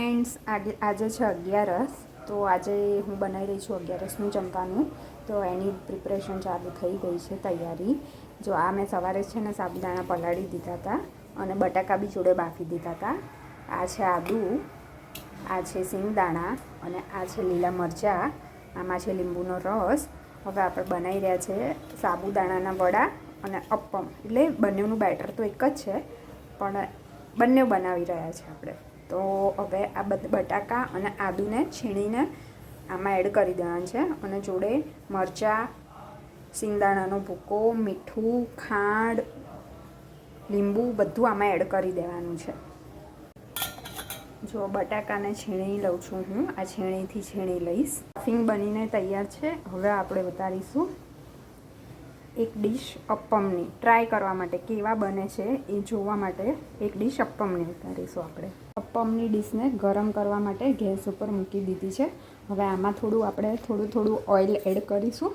Friends આજે છે અગિયારસ, તો આજે હું બનાવી રહી છું અગિયારસનું જમવાનું. તો એની પ્રિપરેશન ચાલુ થઈ ગઈ છે તૈયારી. જો આ મેં સવારે છે ને સાબુદાણા પલાળી દીધા હતા અને બટાકા બી જોડે બાફી દીધા હતા આ છે આદુ, આ છે સિંગદાણા અને આ છે લીલા મરચાં. આમાં છે લીંબુનો રસ. હવે આપણે બનાવી રહ્યા છે સાબુદાણાના વડા અને અપ્પમ. એટલે બંનેનું બેટર તો એક જ છે, પણ બંને બનાવી રહ્યા છે આપણે. તો હવે આ બધા, બટાકા અને આદુને છીણીને આમાં એડ કરી દેવાનું છે અને જોડે મરચાં, સિંગદાણાનો ભૂકો, મીઠું, ખાંડ, લીંબુ બધું આમાં એડ કરી દેવાનું છે. જો બટાકાને છીણી લઉં છું હું, આ છીણીથી છીણી લઈશ. સ્ટફિંગ બનીને તૈયાર છે. હવે આપણે ઉતારીશું એક ડીશ અપ્પમની. ટ્રાય કરવા માટે કેવા બને છે એ જોવા માટે એક ડીશ અપ્પમની ઉતારીશું આપણે. અપ્પમની ડીશને ગરમ કરવા માટે ગેસ ઉપર મૂકી દીધી છે. હવે આમાં થોડું આપણે થોડું થોડું ઓઇલ એડ કરીશું.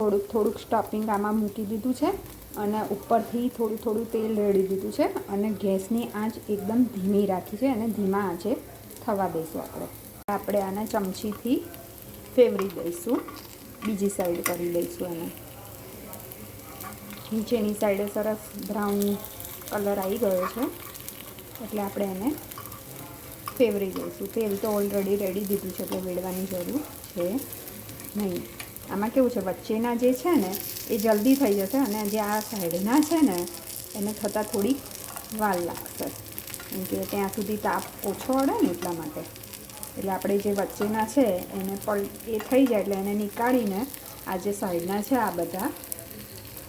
થોડુંક થોડુંક સ્ટફિંગ આમાં મૂકી દીધું છે અને ઉપરથી થોડું થોડું તેલ રેડી દીધું છે અને ગેસની આંચ એકદમ ધીમી રાખી છે અને ધીમા આંચે થવા દઈશું આપણે. આપણે આને ચમચીથી ફેવરી દઈશું. બીજી સાઈડ કરી લઈશું એને નીચેની સાઈડે સરસ બ્રાઉન કલર આવી ગયો છે. એટલે આપણે એને ફેવરી દઈશું તેલ તો ઓલરેડી રેડી દીધું છે, એટલે વેડવાની જરૂર છે નહીં. આમાં કેવું છે, વચ્ચેના જે છે ને, એ જલ્દી થઈ જશે અને જે આ સાઈડના છે ને, એને થતાં થોડી વાર લાગશે. કેમ કે ત્યાં સુધી તાપ ઓછો અડે ને એટલા માટે. એટલે આપણે જે વચ્ચેના છે, એને પલ, એ થઈ જાય એટલે એને નીકાળીને આ જે સાઈડના છે, આ બધા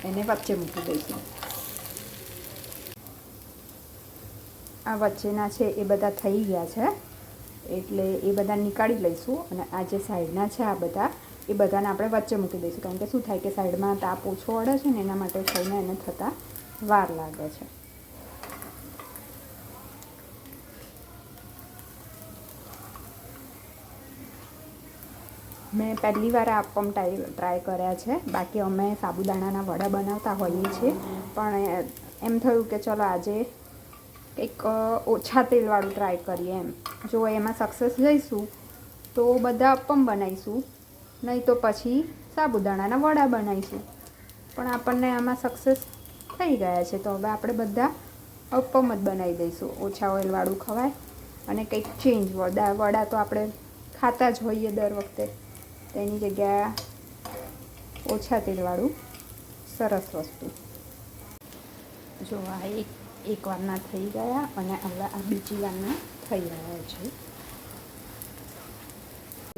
એને વચ્ચે મૂકી દઈશું. આ વચ્ચેના છે એ બધા થઈ ગયા છે. એટલે એ બધા નીકાળી લઈશું અને આ જે સાઈડના છે આ બધા, એ બધાને આપણે વચ્ચે મૂકી દઈશું. કારણ કે શું થાય કે સાઈડમાં તાપ ઓછો અડે છે ને એના માટે થઈને એને થતાં વાર લાગે છે. મેં પહેલી વાર આ અપમ ટ્રાય કર્યા છે. બાકી અમે સાબુદાણાના વડા બનાવતા હોઈએ છીએ. પણ એમ થયું કે ચલો આજે કંઈક ઓછા તેલવાળું ટ્રાય કરીએ એમ. જો એમાં સક્સેસ જઈશું, તો બધા અપમ બનાવીશું, નહીં તો પછી સાબુદાણાના વડા બનાવીશું. પણ આપણને આમાં સક્સેસ થઈ ગયા છે, તો હવે આપણે બધા અપમ જ બનાવી દઈશું. ઓછા ઓઇલવાળું ખવાય અને કંઈક ચેન્જ વડા વડા તો આપણે ખાતા જ હોઈએ દર વખતે. તેની જગ્યા ઓછા તેલવાળું સરસ વસ્તુ. જો આ એક એક વારના થઈ ગયા અને હવે આ બીજી વારના થઈ રહ્યા છે.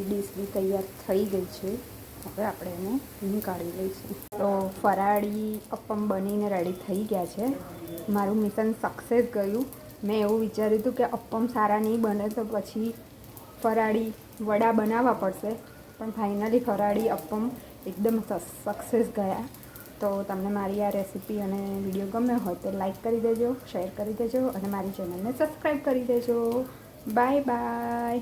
ડીશ બી તૈયાર થઈ ગઈ છે. હવે આપણે એને નીકાળી લઈશું. તો ફરાળી અપ્પમ બનીને રેડી થઈ ગયા છે. મારું મિશન સક્સેસ ગયું. મેં એવું વિચાર્યું હતું કે અપ્પમ સારા નહીં બને તો પછી ફરાળી વડા બનાવવા પડશે. પણ ફાઇનલી ફરાળી અપ્પમ એકદમ સક્સેસ ગયા. તો તમને મારી આ રેસીપી અને વીડિયો ગમ્યો હોય તો લાઈક કરી દેજો શેર કરી દેજો અને મારી ચેનલને સબસ્ક્રાઈબ કરી દેજો. Bye bye